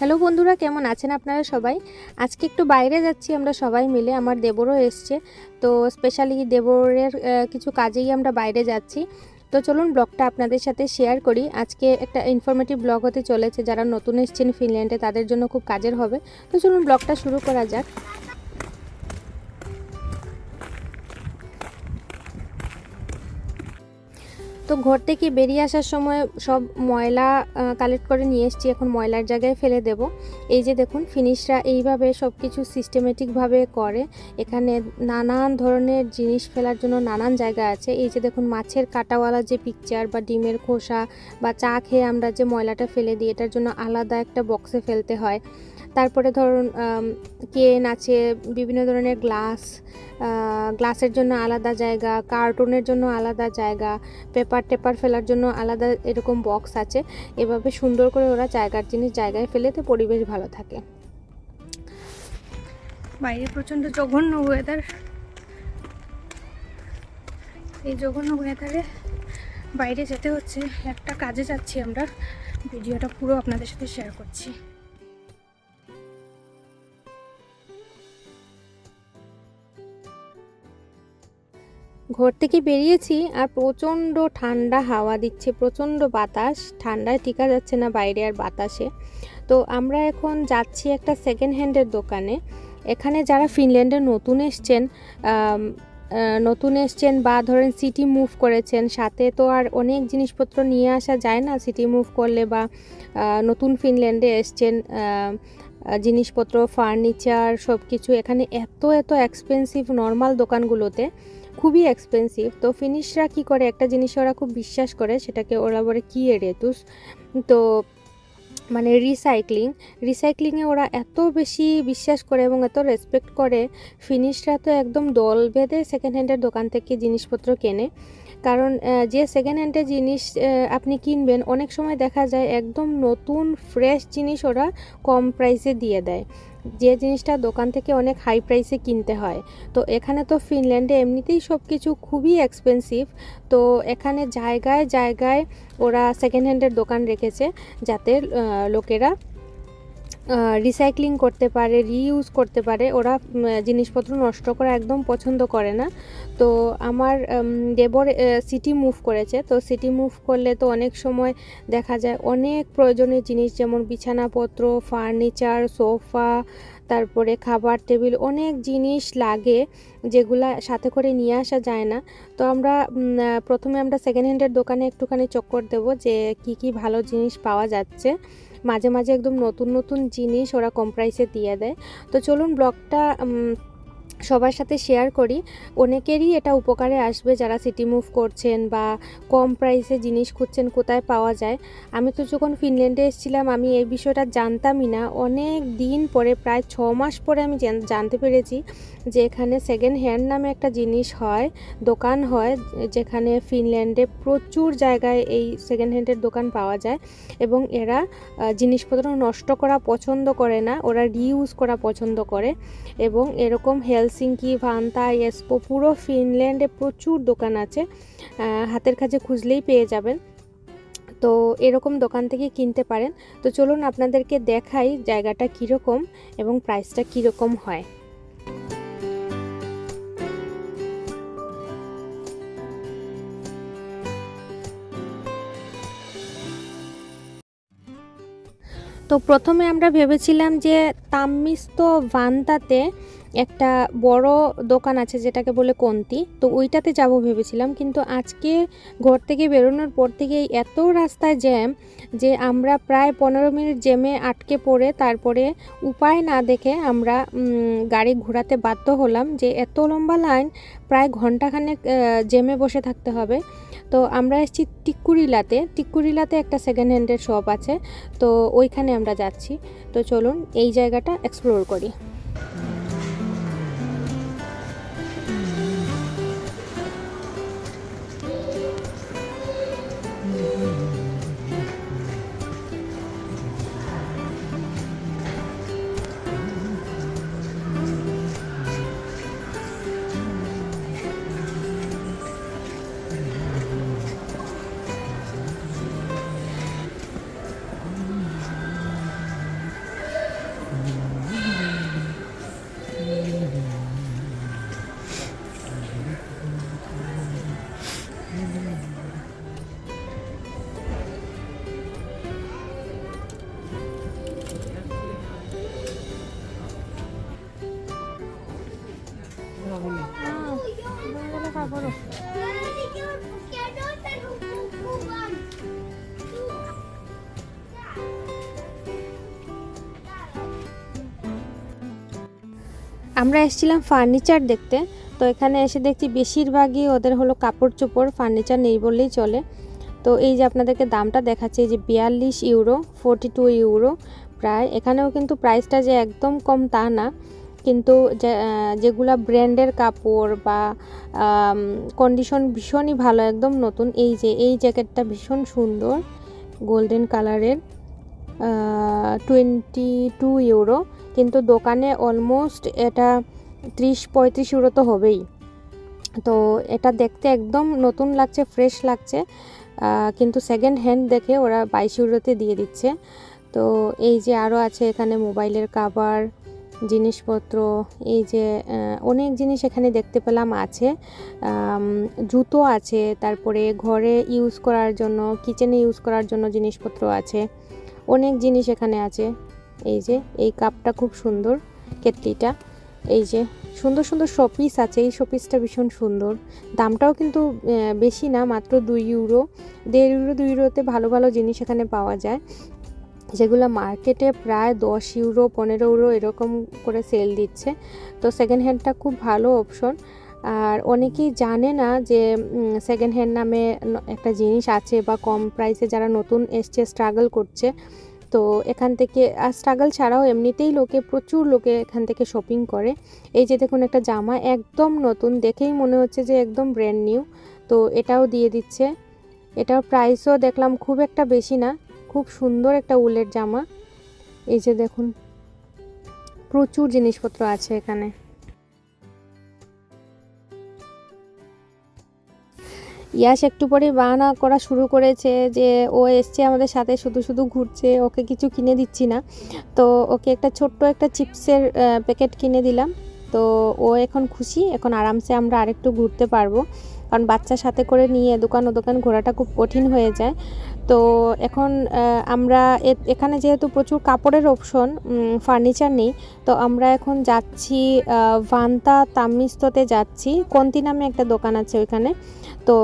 Hello বন্ধুরা, কেমন আছেন আপনারা সবাই? আজকে একটু বাইরে যাচ্ছি আমরা সবাই মিলে, আমার দেবরও এসছে। তো স্পেশালি দেবরের কিছু কাজেই আমরা বাইরে যাচ্ছি। তো চলুন ব্লগটা আপনাদের সাথে শেয়ার করি। আজকে একটা ইনফরমেটিভ ব্লগ হতে চলেছে, যারা নতুন এসছেন ফিনল্যান্ডে তাদের জন্য খুব কাজের হবে। তো চলুন ব্লগটা শুরু করা যাক। তো ঘর থেকে বেরিয়ে আসার সময় সব ময়লা কালেক্ট করে নিয়ে এসেছি। এখন ময়লার জায়গায় ফেলে দেব। এই যে দেখুন ফিনিশরা এইভাবে সব কিছু সিস্টেমেটিকভাবে করে। এখানে নানান ধরনের জিনিস ফেলার জন্য নানান জায়গা আছে। এই যে দেখুন, মাছের কাটাওয়ালা যে পিকচার বা ডিমের খোসা বা চা খেয়ে আমরা যে ময়লাটা ফেলে দিই, এটার জন্য আলাদা একটা বক্সে ফেলতে হয়। তারপরে ধরুন কেন আছে বিভিন্ন ধরনের গ্লাস গ্লাসের জন্য আলাদা জায়গা, কার্টুনের জন্য আলাদা জায়গা, পেপার টেপার ফেলার জন্য আলাদা এরকম বক্স আছে। এভাবে সুন্দর করে ওরা জায়গার জিনিস জায়গায় ফেলে তো পরিবেশ ভালো থাকে। বাইরে প্রচণ্ড জঘন্য ওয়েদার এই জঘন্য ওয়েদারে বাইরে যেতে হচ্ছে। একটা কাজে যাচ্ছি আমরা। ভিডিওটা পুরো আপনাদের সাথে শেয়ার করছি। ঘর থেকে বেরিয়েছি আর প্রচণ্ড ঠান্ডা হাওয়া দিচ্ছে, প্রচণ্ড বাতাস। ঠান্ডায় টিকা যাচ্ছে না বাইরে আর বাতাসে। তো আমরা এখন যাচ্ছি একটা সেকেন্ড হ্যান্ডের দোকানে। এখানে যারা ফিনল্যান্ডে নতুন এসছেন নতুন এসছেন বা ধরেন সিটি মুভ করেছেন, সাথে তো আর অনেক জিনিসপত্র নিয়ে আসা যায় না সিটি মুভ করলে বা নতুন ফিনল্যান্ডে এসছেন জিনিসপত্র ফার্নিচার সব কিছু এখানে এত এত এক্সপেন্সিভ নর্মাল দোকানগুলোতে। খুবই এক্সপেন্সিভ তো ফিনিশরা কি করে? একটা জিনিস ওরা খুব বিশ্বাস করে, সেটাকে ওরা বলে কি রেতুস। তো মানে রিসাইক্লিং রিসাইক্লিংয়ে ওরা এত বেশি বিশ্বাস করে এবং এত রেসপেক্ট করে ফিনিশরা তো একদম দল বেঁধে সেকেন্ড হ্যান্ডের দোকান থেকে জিনিসপত্র কেনে। কারণ যে সেকেন্ড হ্যান্ডে জিনিস আপনি কিনবেন, অনেক সময় দেখা যায় একদম নতুন ফ্রেশ জিনিস ওরা কম প্রাইসে দিয়ে দেয়। যে জিনিসটা দোকান থেকে অনেক হাই প্রাইসে কিনতে হয়। তো এখানে তো ফিনল্যান্ডে এমনিতেই সব কিছু খুবই এক্সপেন্সিভ তো এখানে জায়গায় জায়গায় ওরা সেকেন্ড হ্যান্ডের দোকান রেখেছে, যাতে লোকেরা রিসাইক্লিং করতে পারে রিইউজ করতে পারে, ওরা জিনিসপত্র নষ্ট করা একদম পছন্দ করে না। তো আমার দেবর সিটি মুভ করেছে। তো সিটি মুভ করলে তো অনেক সময় দেখা যায় অনেক প্রয়োজনীয় জিনিস, যেমন বিছানাপত্র ফার্নিচার সোফা তারপরে খাবার টেবিল অনেক জিনিস লাগে যেগুলা সাথে করে নিয়ে আসা যায় না। তো আমরা প্রথমে আমরা সেকেন্ড হ্যান্ডের দোকানে একটুখানি চক্কর দেব যে কি কি ভালো জিনিস পাওয়া যাচ্ছে। মাঝে মাঝে একদম নতুন নতুন জিনিস ওরা কম প্রাইসে দিয়ে দেয়। তো চলুন ব্লগটা সবার সাথে শেয়ার করি। অনেকেরই এটা উপকারে আসবে যারা সিটি মুভ করছেন বা কম প্রাইসে জিনিস খুঁজছেন কোথায় পাওয়া যায়। আমি তো যখন ফিনল্যান্ডে এসেছিলাম, আমি এই বিষয়টা জানতামই না। অনেক দিন পরে, প্রায় ছ মাস পরে আমি জানতে পেরেছি যে এখানে সেকেন্ড হ্যান্ড নামে একটা জিনিস হয়, দোকান হয়, যেখানে ফিনল্যান্ডে প্রচুর জায়গায় এই সেকেন্ড হ্যান্ডের দোকান পাওয়া যায় এবং এরা জিনিসপত্র নষ্ট করা পছন্দ করে না, ওরা রিউজ করা পছন্দ করে এবং এরকম হেলসিঙ্কি, ভান্তা এসপো পুরো ফিনল্যান্ডে প্রচুর দোকান আছে। হাতের কাছে খুঁজলেই পেয়ে যাবেন। তো এরকম দোকান থেকে কিনতে পারেন। তো চলুন আপনাদেরকে দেখাই জায়গাটা কীরকম এবং প্রাইসটা কীরকম হয়। তো প্রথমে আমরা ভেবেছিলাম যে তাম্মিস্ত ভান্তাতে একটা বড় দোকান আছে যেটাকে বলে কন্তি। তো ওইটাতে যাব ভেবেছিলাম, কিন্তু আজকে ঘর থেকে বেরোনোর পর থেকেই এত রাস্তায় জ্যাম যে আমরা প্রায় পনেরো মিনিট জ্যামে আটকে পড়ে, তারপরে উপায় না দেখে আমরা গাড়ি ঘোরাতে বাধ্য হলাম যে এত লম্বা লাইন প্রায় ঘন্টাখানেক জ্যামে বসে থাকতে হবে। তো আমরা এসেছি টিক্কুরিলাতে। টিক্কুরিলাতে একটা সেকেন্ড হ্যান্ডের শপ আছে, তো ওইখানে আমরা যাচ্ছি। তো চলুন এই জায়গাটা এক্সপ্লোর করি। করো আমরা এসেছিলাম ফার্নিচার দেখতে, তো এখানে এসে দেখছি বেশিরভাগই ওদের হলো কাপড় চোপড় ফার্নিচার নেই বললেই চলে। তো এই যে আপনাদেরকে দামটা দেখাচ্ছে, এই যে বিয়াল্লিশ ইউরো ফোরটি টু ইউরো প্রায়। এখানেও কিন্তু প্রাইসটা যে একদম কম তা না। কিন্তু যেগুলা ব্র্যান্ডের কাপড় বা কন্ডিশন ভীষণই ভালো, একদম নতুন। এই যে, এই জ্যাকেটটা ভীষণ সুন্দর গোল্ডেন কালারের টোয়েন্টি টু ইউরো কিন্তু দোকানে অলমোস্ট এটা ত্রিশ, পঁয়ত্রিশ ইউরো তো হবেই। তো এটা দেখতে একদম নতুন লাগছে ফ্রেশ লাগছে। কিন্তু সেকেন্ড হ্যান্ড দেখে ওরা বাইশ ইউরোতে দিয়ে দিচ্ছে। তো এই যে আরও আছে এখানে মোবাইলের কাভার জিনিসপত্র, এই যে অনেক জিনিস এখানে দেখতে পেলাম আছে। জুতো আছে, তারপরে ঘরে ইউজ করার জন্য কিচেনে ইউজ করার জন্য জিনিসপত্র আছে। অনেক জিনিস এখানে আছে। এই যে, এই কাপটা খুব সুন্দর, কেটলিটা। এই যে, সুন্দর সুন্দর শোপিস আছে। এই শোপিসটা ভীষণ সুন্দর। দামটাও কিন্তু বেশি না, মাত্র দুই ইউরো দেড় ইউরো দুই ইউরোতে ভালো ভালো জিনিস এখানে পাওয়া যায়। যেগুলো মার্কেটে প্রায় দশ ইউরো, পনেরো ইউরো এরকম করে সেল দিচ্ছে। তো সেকেন্ড হ্যান্ডটা খুব ভালো অপশন আর অনেকেই জানে না যে সেকেন্ড হ্যান্ড নামে একটা জিনিস আছে বা কম প্রাইসে যারা নতুন এসছে স্ট্রাগল করছে। তো এখান থেকে, আর স্ট্রাগল ছাড়াও এমনিতেই লোকে, প্রচুর লোকে এখান থেকে শপিং করে। এই যে দেখুন একটা জামা একদম নতুন, দেখেই মনে হচ্ছে যে একদম ব্র্যান্ড নিউ তো এটাও দিয়ে দিচ্ছে। এটার প্রাইসও দেখলাম খুব একটা বেশি না। খুব সুন্দর একটা উলের জামা। এই যে দেখুন, প্রচুর জিনিসপত্র আছে এখানে। ইয়াস একটু পরে বাহানা করা শুরু করেছে যে, ও এসছে আমাদের সাথে, শুধু শুধু ঘুরছে, ওকে কিছু কিনে দিচ্ছি না। তো ওকে একটা ছোট্ট একটা চিপসের প্যাকেট কিনে দিলাম। তো ও এখন খুশি, এখন আরামসে আমরা আরেকটু ঘুরতে পারব। কারণ বাচ্চার সাথে করে নিয়ে দোকান ও দোকান ঘোরাটা খুব কঠিন হয়ে যায়। তো এখন আমরা এখানে যেহেতু প্রচুর কাপড়ের অপশন ফার্নিচার নেই, তো আমরা এখন যাচ্ছি ভান্তা তামিস্ততে যাচ্ছি। কন্তি নামে একটা দোকান আছে ওইখানে। তো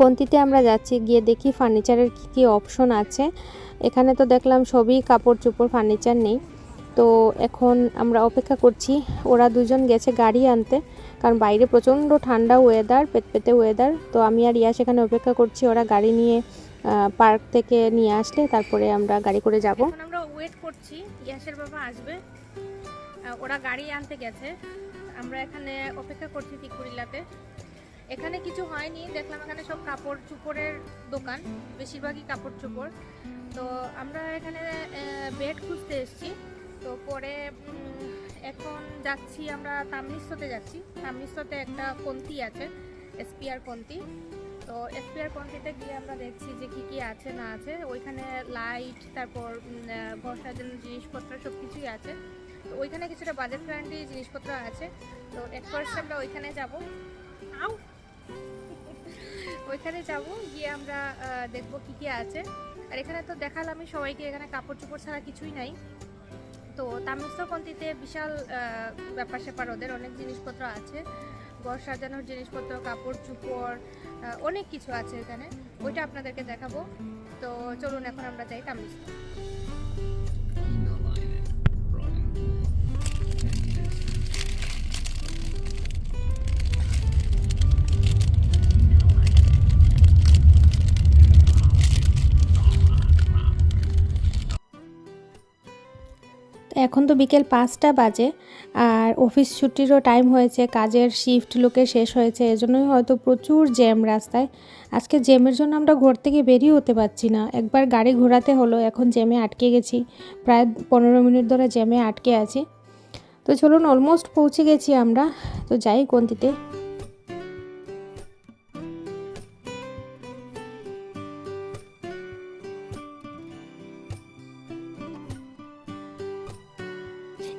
কন্তিতে আমরা যাচ্ছি, গিয়ে দেখি ফার্নিচারের কী কী অপশন আছে। এখানে তো দেখলাম সবই কাপড় চোপড় ফার্নিচার নেই। তো এখন আমরা অপেক্ষা করছি, ওরা দুজন গেছে গাড়ি আনতে, কারণ বাইরে প্রচণ্ড ঠান্ডা ওয়েদার পেতে ওয়েদার তো আমি আর ইয়া সেখানে অপেক্ষা করছি, ওরা গাড়ি নিয়ে পার্ক থেকে নিয়ে আসলে তারপরে আমরা গাড়ি করে যাব। আমরা ওয়েট করছি, ইয়াসের বাবা আসবে। ওরা গাড়ি আনতে গেছে। আমরা এখানে অপেক্ষা করছি তিকুরিলাতে এখানে কিছু হয়নি, দেখলাম এখানে সব কাপড় চুপড়ের দোকান, বেশিরভাগই কাপড় চোপড়। তো আমরা এখানে বেড খুঁজতে এসেছি। তো পরে এখন যাচ্ছি আমরা তামনিস্ততে যাচ্ছি। তামনিস্ততে একটা কন্তি আছে এসপিআর কন্তি। তো এসপিআর কন্টিতে গিয়ে আমরা দেখছি যে কি কি আছে, না আছে। ওইখানে লাইট তারপর ঘর সাজানোর জিনিসপত্র সব কিছুই আছে। তো ওইখানে কিছুটা বাজেট ফ্রেন্ডলি জিনিসপত্র আছে। তো এট আমরা ওইখানে যাব। আউ! ওইখানে যাব, গিয়ে আমরা দেখব কি কি আছে। আর এখানে তো দেখালামই সবাইকে, এখানে কাপড় চোপড় ছাড়া কিছুই নাই। তো তামিস্তপন্থীতে বিশাল ব্যাপার স্যাপার ওদের অনেক জিনিসপত্র আছে। ঘর সাজানোর জিনিসপত্র, কাপড়, চুপড় অনেক কিছু আছে এখানে। ওইটা আপনাদেরকে দেখাবো। তো চলুন এখন আমরা যাই তামিস্ত এখন তো বিকেল পাঁচটা বাজে আর অফিস ছুটিরও টাইম হয়েছে, কাজের শিফট লোকে শেষ হয়েছে, এজন্যই হয়তো প্রচুর জ্যাম রাস্তায়। আজকে জ্যামের জন্য আমরা ঘর থেকে বেরিয়ে হতে পারছি না। একবার গাড়ি ঘোরাতে হলো, এখন জ্যামে আটকে গেছি। প্রায় পনেরো মিনিট ধরে জ্যামে আটকে আছি। তো চলুন অলমোস্ট পৌঁছে গেছি আমরা। তো যাই কোনটিতে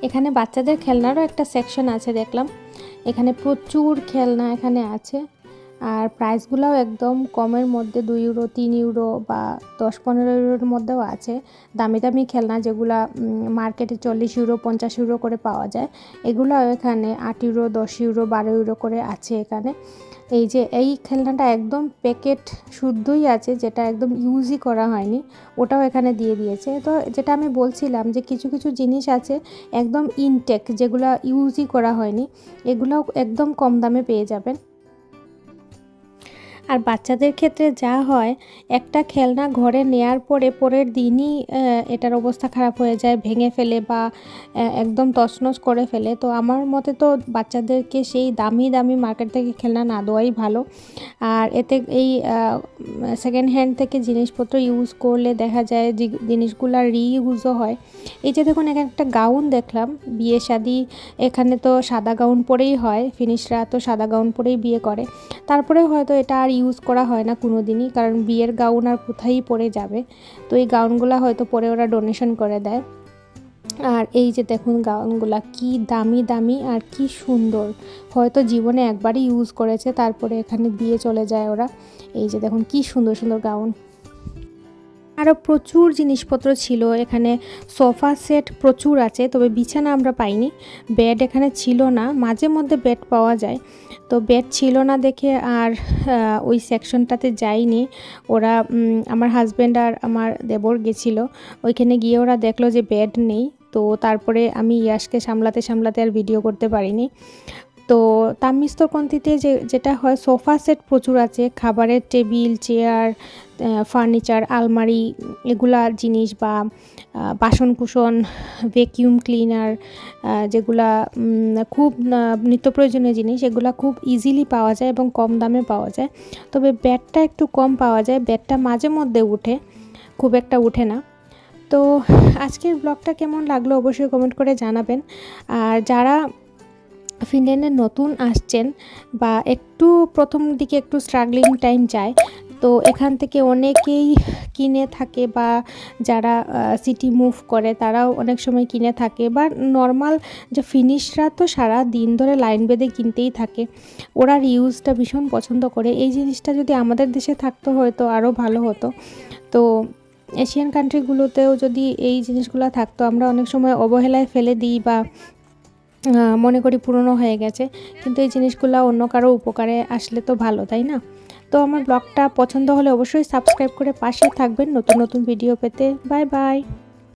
এখানে বাচ্চাদের খেলনারও একটা সেকশন আছে, দেখলাম। এখানে প্রচুর খেলনা এখানে আছে। আর প্রাইসগুলোও একদম কমের মধ্যে দুই ইউরো তিন ইউরো বা দশ পনেরো ইউরোর মধ্যেও আছে। দামি দামি খেলনা যেগুলা মার্কেটে চল্লিশ ইউরো পঞ্চাশ ইউরো করে পাওয়া যায়। এগুলো এখানে আট ইউরো দশ ইউরো বারো ইউরো করে আছে এখানে। এই যে এই খেলনাটা একদম প্যাকেট শুদ্ধই আছে, যেটা একদম ইউজই করা হয়নি, ওটাও এখানে দিয়ে দিয়েছে। তো যেটা আমি বলছিলাম যে কিছু কিছু জিনিস আছে একদম ইনটেক যেগুলো ইউজই করা হয়নি, এগুলোও একদম কম দামে পেয়ে যাবেন। আর বাচ্চাদের ক্ষেত্রে যা হয়, একটা খেলনা ঘরে নেয়ার পরে পরের দিনই এটার অবস্থা খারাপ হয়ে যায়, ভেঙে ফেলে বা একদম তছনছ করে ফেলে। তো আমার মতে তো বাচ্চাদেরকে সেই দামি দামি মার্কেট থেকে খেলনা না দেওয়াই ভালো। আর এতে এই সেকেন্ড হ্যান্ড থেকে জিনিসপত্র ইউজ করলে দেখা যায় যে জিনিসগুলো রিইউজও হয়। এই যে দেখুন এখানে একটা গাউন দেখলাম, বিয়ে শাদি, এখানে তো সাদা গাউন পরেই হয় ফিনিশরা তো সাদা গাউন পরেই বিয়ে করে। তারপরে হয়তো এটা আর ইউজ করা হয় না কোনো দিনই কারণ বিয়ের গাউন আর কোথায়ই পরে যাবে? তো এই গাউনগুলো হয়তো পরে ওরা ডোনেশন করে দেয়। আর এই যে দেখুন গাউনগুলা কি দামি দামি আর কি সুন্দর। হয়তো জীবনে একবারই ইউজ করেছে, তারপরে এখানে দিয়ে চলে যায় ওরা। এই যে দেখুন কি সুন্দর সুন্দর গাউন আরও প্রচুর জিনিসপত্র ছিল। এখানে সোফা সেট প্রচুর আছে, তবে বিছানা আমরা পাইনি। বেড এখানে ছিল না, মাঝে মধ্যে বেড পাওয়া যায়। তো বেড ছিল না দেখে আর ওই সেকশনটাতে যাইনি। ওরা আমার হাজব্যান্ড আর আমার দেবর গেছিল। ওইখানে গিয়ে ওরা দেখল যে বেড নেই। তো তারপরে আমি ইয়াসকে সামলাতে সামলাতে আর ভিডিও করতে পারিনি। তো তামিস্তরপন্থীতে যে, যেটা হয় সোফা সেট প্রচুর আছে। খাবারের টেবিল চেয়ার ফার্নিচার আলমারি, এগুলা জিনিস বা বাসনকুসন ভ্যাকিউম ক্লিনার যেগুলা খুব নিত্য প্রয়োজনীয় জিনিস, এগুলা খুব ইজিলি পাওয়া যায় এবং কম দামে পাওয়া যায়। তবে ব্যাটটা একটু কম পাওয়া যায়। ব্যাটটা মাঝে মধ্যে উঠে, খুব একটা উঠে না। তো আজকের ব্লগটা কেমন লাগল অবশ্যই কমেন্ট করে জানাবেন। আর যারা ফিনল্যান্ডে নতুন আসছেন বা একটু প্রথম দিকে একটু স্ট্রাগলিং টাইম যায়, তো এখান থেকে অনেকেই কিনে থাকে বা যারা সিটি মুভ করে তারাও অনেক সময় কিনে থাকে বা নর্মাল যে ফিনিশরা তো সারা দিন ধরে লাইন বেঁধে কিনতেই থাকে। ওরা রিউজটা ভীষণ পছন্দ করে। এই জিনিসটা যদি আমাদের দেশে থাকতো হয়তো আরও ভালো হতো। তো এশিয়ান কান্ট্রিগুলোতেও যদি এই জিনিসগুলো থাকতো, আমরা অনেক সময় অবহেলায় ফেলে দিই বা মনে করি পুরনো হয়ে গেছে। কিন্তু এই জিনিসগুলো অন্য কারও উপকারে আসলে তো ভালো, তাই না? তো আমার ব্লগটা পছন্দ হলে অবশ্যই সাবস্ক্রাইব করে পাশে থাকবেন। নতুন নতুন ভিডিও পেতে। Bye bye